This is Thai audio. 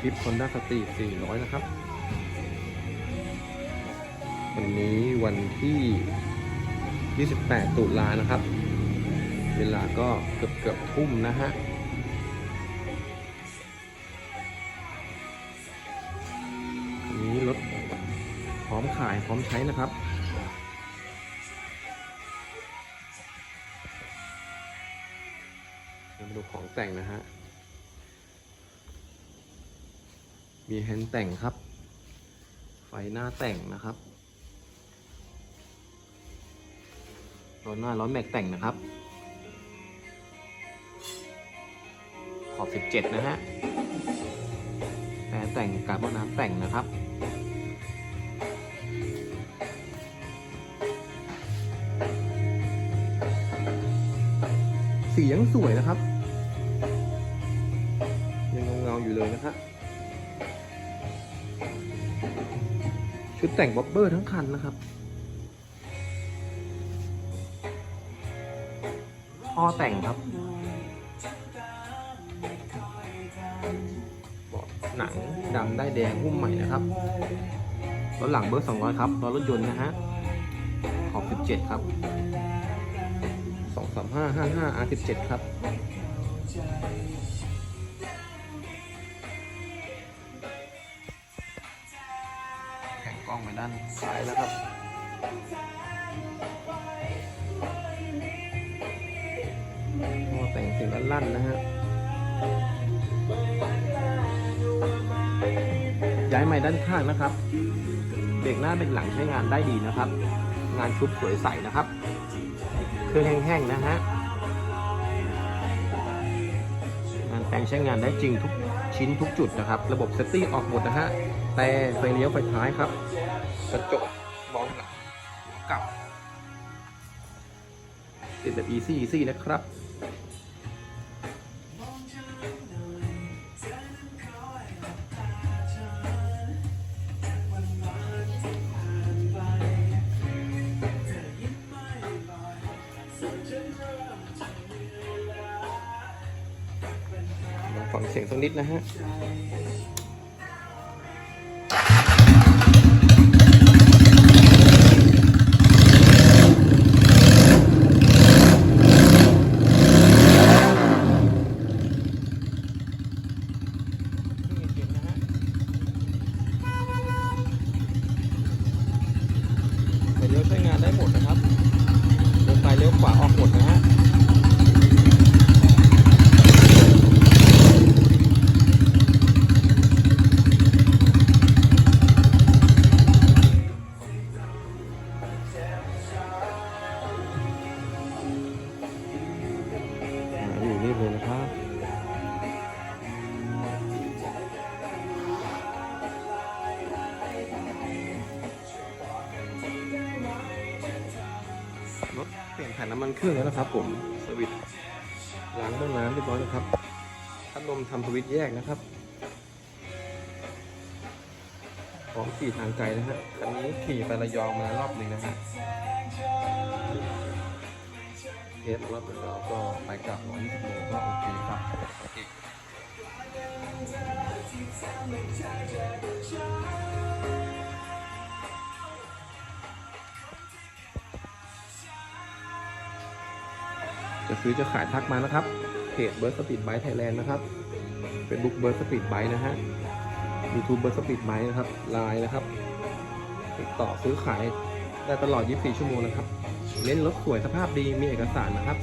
คลิป Honda Street 400 นะครับ วันนี้วันที่ 28 ตุลานะครับ เวลาก็เกือบเกือบทุ่มนะฮะอันนี้รถพร้อมขายพร้อมใช้นะครับมาดูของแต่งนะฮะ มีแฮนด์แต่งครับ ไฟหน้าแต่งนะครับล้อหน้าล้อแม็กแต่งนะครับ ขอบ 17 นะฮะแปรแต่งการบ่อน้ำแต่งนะครับสียังสวยนะครับ ยังเงาๆอยู่เลยนะครับ ชุดแต่งบ๊อบเบอร์ทั้งคันนะครับท่อแต่งครับเบาะหนังดำได้แดงหุ้มใหม่นะครับรถหลังเบอร์200 ครับรถรถยนต์นะฮะ ขอบ 17 ครับ 23555 R17 ครับ ด้านซ้ายแล้วครับพอแต่งเสียงลั่นๆนะฮะย้ายไม้ด้านข้างนะครับเบรกหน้าเบรกหลังใช้งานได้ดีนะครับ งานชุบสวยใสนะครับ เครื่องแห้งๆนะฮะงานแต่งใช้งานได้จริงทุก ชิ้นทุกจุดนะครับ ระบบเซฟตี้ออกหมดนะฮะ แต่ไฟเลี้ยวไฟท้ายครับกระจกมองหลังกลับติดแบบ easy easy นะครับลอง ฟังเสียงสักนิดนะฮะเลี้ยวใช้งานได้หมดนะครับเดินซ้ายเลี้ยวขวาออกหมดนะฮะ รถเปลี่ยนถ่ายน้ำมันเครื่องแล้วนะครับผมสวิตช์ล้างห้องน้ำเรียบร้อยแล้วครับพัดลมทำสวิตช์แยกนะครับพร้อมขี่ทางไกลนะฮะคันนี้ขี่ไประยองมารอบหนึ่งนะฮะเทสรอบหนึ่งแล้วก็ไปกลับ120โลก็โอเคครับโอเจะซื้อจะขายทักมานะครับ เพจเบิร์ดสปีดไบค์ไทยแลนด์นะครับเฟซบุ๊กเบิร์ดสปีดไบค์นะฮะยูทูบเบิร์ดสปีดไบค์นะครับไลน์นะครับ ติดต่อซื้อขายได้ตลอด 24 ชั่วโมงนะครับเน้นรถสวยสภาพดีมีเอกสารนะครับ